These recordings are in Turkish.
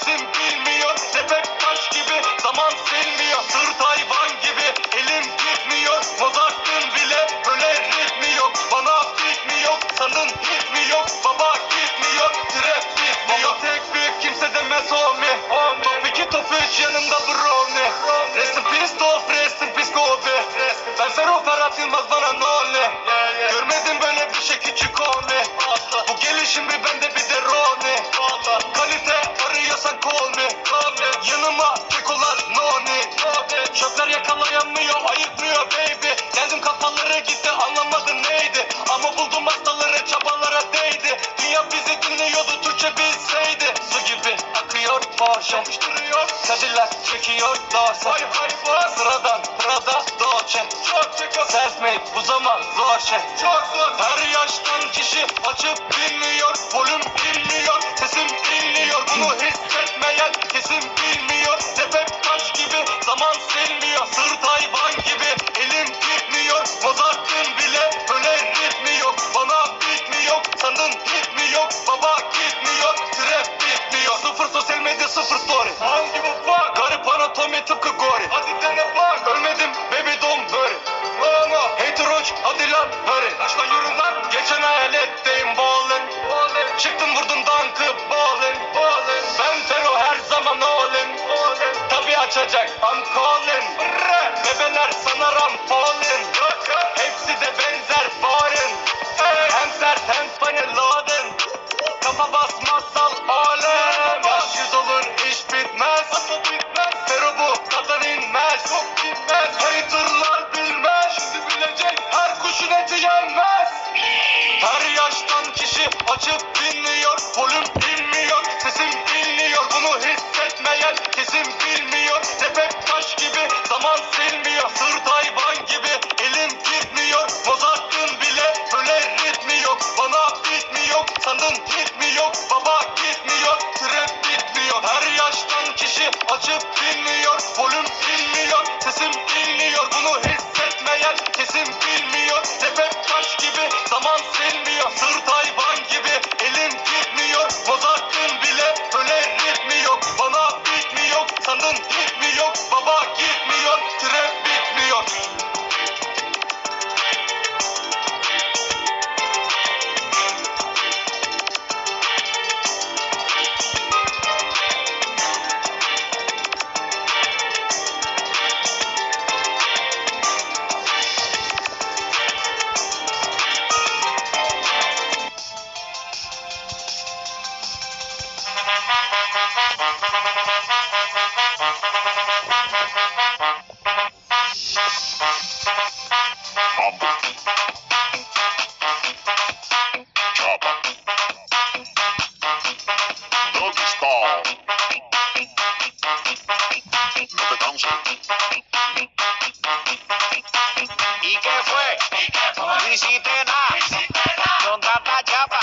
kesin bilmiyor Sepet taş gibi zaman silmiyor. Sırt hayvan gibi elim gitmiyor Mozart'ın bile böyle ritmi yok Bana bitmi yok, sanın hit mi yok Baba gitmiyor, trap bitmiyor Baba tek büyük kimse demez homie Top 2 top 3 yanımda brownie. Rest in peace Dolph, rest in peace Kobe. Ben Ferro Ferhat Yılmaz bana oluyor Görmedim böyle bir şey küçük homie Bu gelişim bir bende Roni Kalite arıyorsan call me Yanıma kekolar no need Çöpler yakalayamıyor ayıkmıyor baby. Geldim kafaları gitti anlamadım neydi? Ama buldum hastaları çabalara değdi. Dünya bizi dinliyordu Türkçe bilseydi. Su gibi akıyor Porsche. Cadillac çekiyor Dorse. Sıradan Prada Dolce. Self-made bu zaman zor şey. Çok zor. Her yaştan kişi açıp dinliyor. Volüm inmiyor Sesim inliyor Bunu hissetmeyen kesin bilmiyor. Sepet taş gibi zaman silmiyor. Sırt hayvan gibi elim gitmiyor. Mozart'ın bile böyle ritmi yok Bana bitmi yok Sandın hit mi yok sıfır story Hangi bu bak Garip anatomi tıpkı gori. Hadi dene bak Ölmedim baby don't worry. Bana Hater uç hadi lan hurry. Başkan yürü lan Geçen hayaletteyim ballin. Ballin. Çıktım vurdum dankı ballin. Ballin. Ben Fero her zaman allin Allin Tabi açacak I'm calling. Brrr. Bebeler sana ram fallin Hepsi de benzer foreign. Hem sert hem funny loading Kafa basmazsal kişi açıp dinliyor Volüm inmiyor Sesim inliyor Bunu hissetmeyen kesin bilmiyor. Sepet taş gibi zaman silmiyor. Sırt No te canses. ¿Y qué fue? Nada. Con tanta chapa,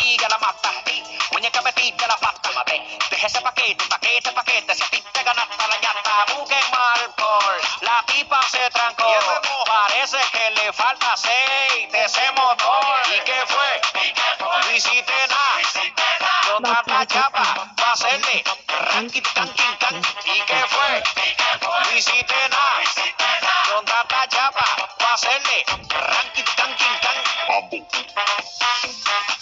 liga la mata, muñeca metiste la pata, mate. Deje ese paquete, paquete, paquete, si a ti te ganaste la ñata, busquen mal por la pipa se trancó. Parece que le falta aceite ese motor. ¿Y qué fue? No hiciste nada. Con tanta chapa, va a hacerle ranking, ranking, ranking. ¿Y qué fue? No hiciste nada. Con tanta chapa, va a hacerle ranking, ranking, ranking. Mambo.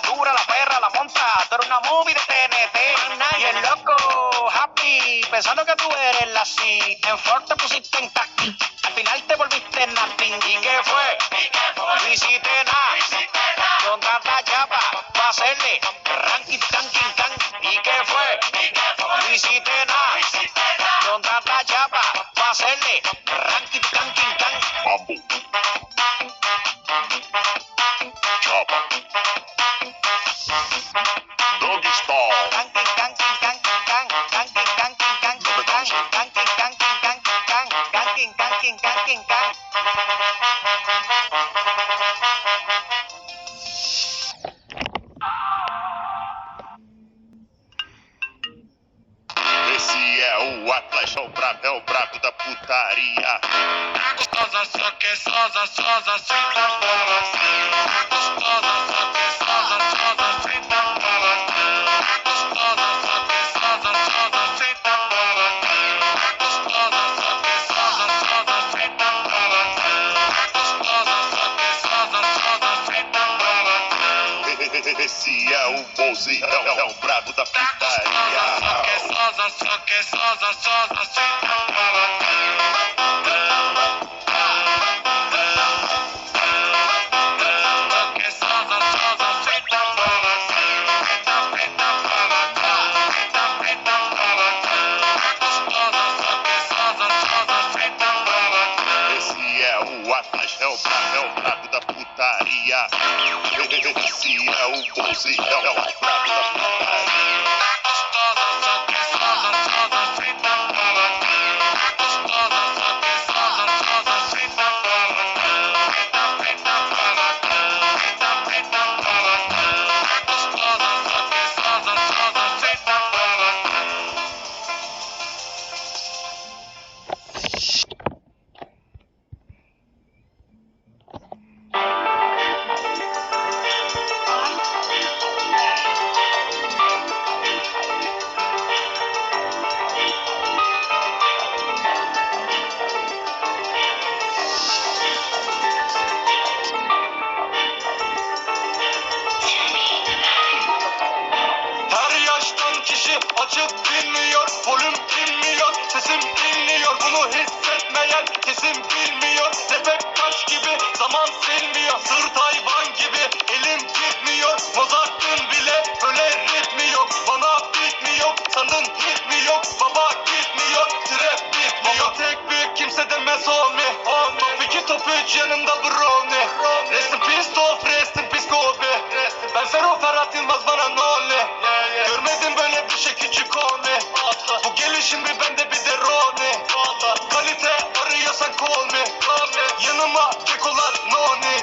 La dura, la perra, la monta. Tú eres una movie de TNT. Y el loco, happy, pensando que tú eres la C. En Ford te pusiste en taxi. Al final te volviste en nothing. ¿Y qué fue? No hiciste nada. Con tanta chapa, va a hacerle ranking, ranking, ranking. ¿Y qué fue? Esse é o Atlas, é o brabo, é o brabo da putaria. Gostosa, só que sosa, sosa, senta bola. Gostosa, só que Esse é o Bolse, é, o- é brabo da Só que sosa, só que sosa, sosa, senta bola. see how we see how sandın hit mi yok Baba gitmiyor trap bitmiyor Tek büyük kimse demez homie Top iki top üç yanımda brownie Rest in peace Dolph, rest in peace Kobe Bu gelişim bir bende bir de Roni Kalite arıyorsan call me Yanıma kekolar noni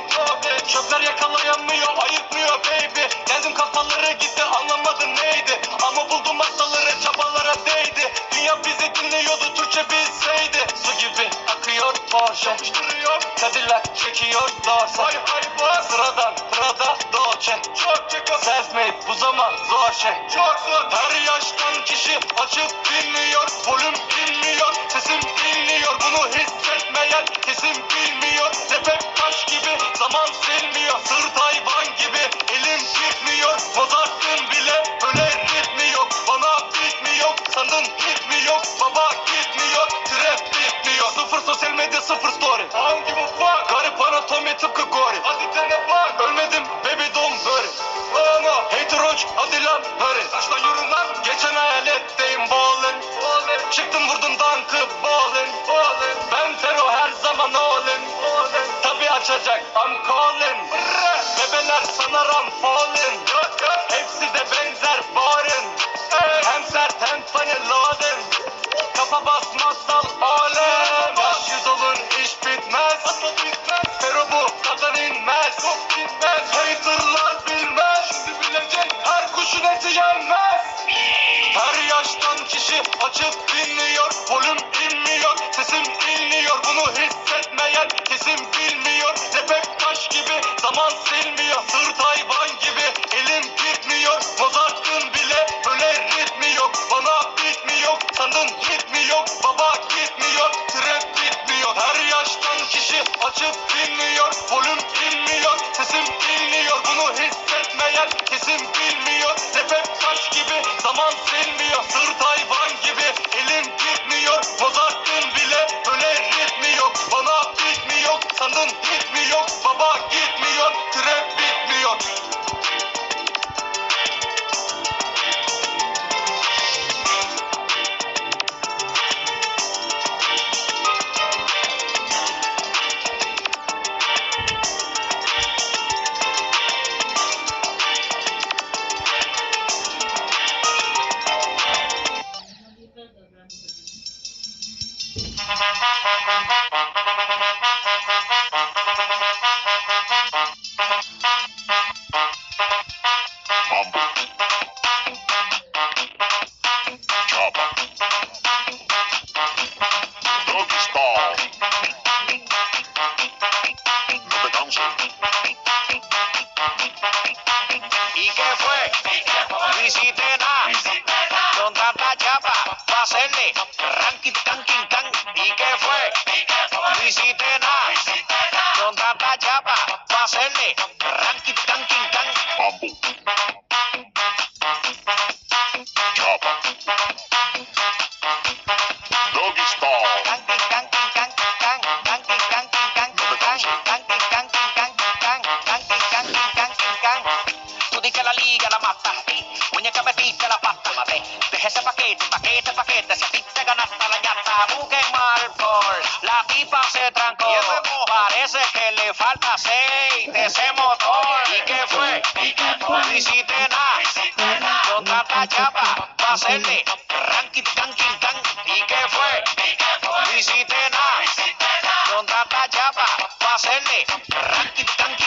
Çöpler yakalayamıyor ayıtmıyor baby. Geldim kafaları gitti anlamadım neydi. Ama buldum masaları çabalara değdi. Dünya bizi dinliyordu Türkçe bilseydi. Su gibi akıyor Porsche. Cadillac çekiyor dorse Sıradan şey Çok Her yaştan kişi açıp dinliyor Volüm inmiyor Sesim inliyor Bunu hissetmeyen kesim bilmiyor. Sepet taş gibi zaman silmiyor Sırt hayvan gibi elim gitmiyor Mozart'ın bile öyle ritmi yok Bana bitmiyor sandın hit mi yok Baba gitmiyor trap bitmiyor Sıfır sosyal medya sıfır story. Hangi bu fuck Garip böyle tıpkı gori Hadi dene bak. Ölmedim baby don't worry Bana hater hoş hadi lan hurry Taşla yürü lan geçen hayaletteyim ballin Ballin Çıktım vurdum dankı ballin Ballin Ben Fero her zaman allin Ballin Tabi açacak I'm calling. Bebeler sanar I'm falling Hepsi de benzer barın açıp dinliyor Volüm inmiyor Sesim inliyor Bunu hissetmeyen kesin bilmiyor. Hep taş gibi Zaman silmiyor. Sırt hayvan gibi Elim gitmiyor. Mozart'ın bile Böyle ritmi yok. Bana bitmi yok Sandın hit mi yok? Baba gitmiyor Trap bitmiyor Her yaştan kişi açıp dinliyor Volüm inmiyor Sesim inliyor Bunu hissetmeyen kesin bilmiyor. Hep taş gibi Zaman silmiyor. Sırt hayvan gibi Elim gitmiyor. Mozart'ın bile Böyle ritmi yok Bana bitmi yok Sandın hit mi yok Baba gitmiyor Trap can can tanking can can tanking tanking tanking can. Tú di que la liga la mata. Muñeca metiste la pata, mate. Deja ese paquete, paquete, paquete. Si a ti te ganaste la llanta, busquen mal por. La tipa se trancó. Parece que le falta aceite ese motor. ¿Y qué fue? No hiciste nada. Chapa pa' hacerle N,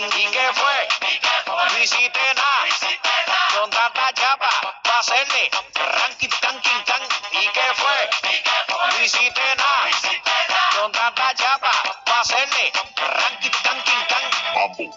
¿Y qué fue? No hiciste nada, con tanta chapa, pa' hacerle ranking, tanking. ¿Y qué fue? No hiciste nada, con tanta chapa, pa' hacerle ranking, tanking, can. Mambo.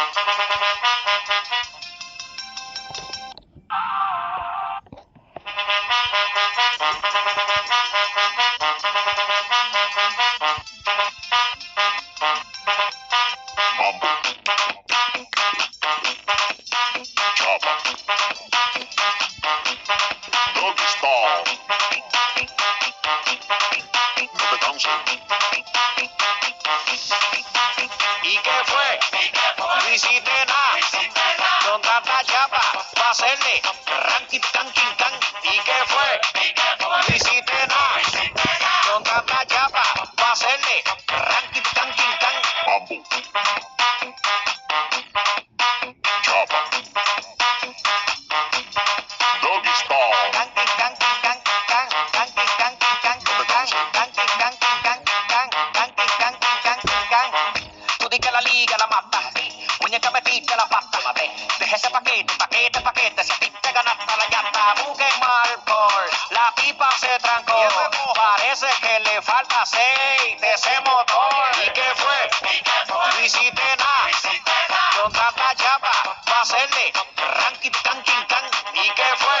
tanta chapa, pa' hacerle ranking, tanking, can. ¿Y qué fue? Paquete, paquete, paquete. Si a ti te ganaste la llanta, busquen mal por la pipa se trancó. Parece que le falta aceite ese motor. ¿Y qué fue? No hiciste nada. Con tanta chapa, pa' hacerle ranking, tanking. ¿Y qué fue?